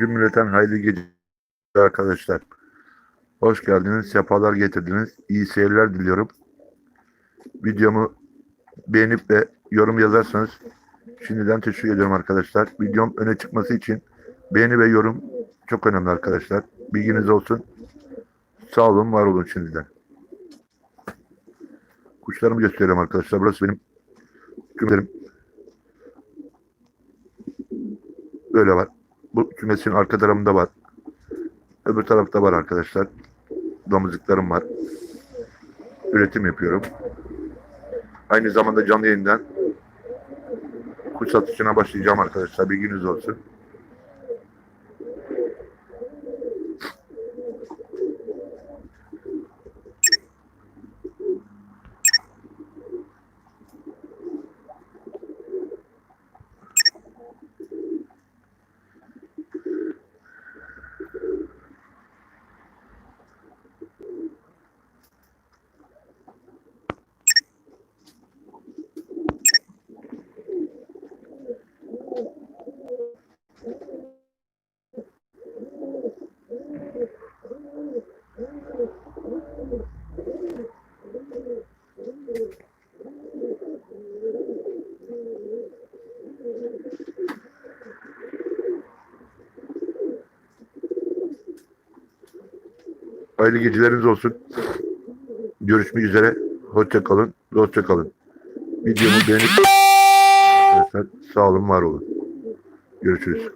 Cümleten hayırlı geceler arkadaşlar. Hoş geldiniz, sefalar getirdiniz. İyi seyirler diliyorum. Videomu beğenip ve yorum yazarsanız şimdiden teşekkür ediyorum arkadaşlar. Videom öne çıkması için beğeni ve yorum çok önemli arkadaşlar. Bilginiz olsun. Sağ olun, var olun şimdiden. Kuşlarımı gösteriyorum arkadaşlar. Burası benim kümelerim. Böyle var. Bu kümesin arka tarafında var. Öbür tarafta var arkadaşlar. Damızlıklarım var. Üretim yapıyorum. Aynı zamanda canlı yayından kuş satışına başlayacağım arkadaşlar. Bilginiz olsun. Hayırlı geceleriniz olsun. Görüşmek üzere. Hoşça kalın. Hoşça kalın. Videomu beğenip sağ olun, var olun. Görüşürüz.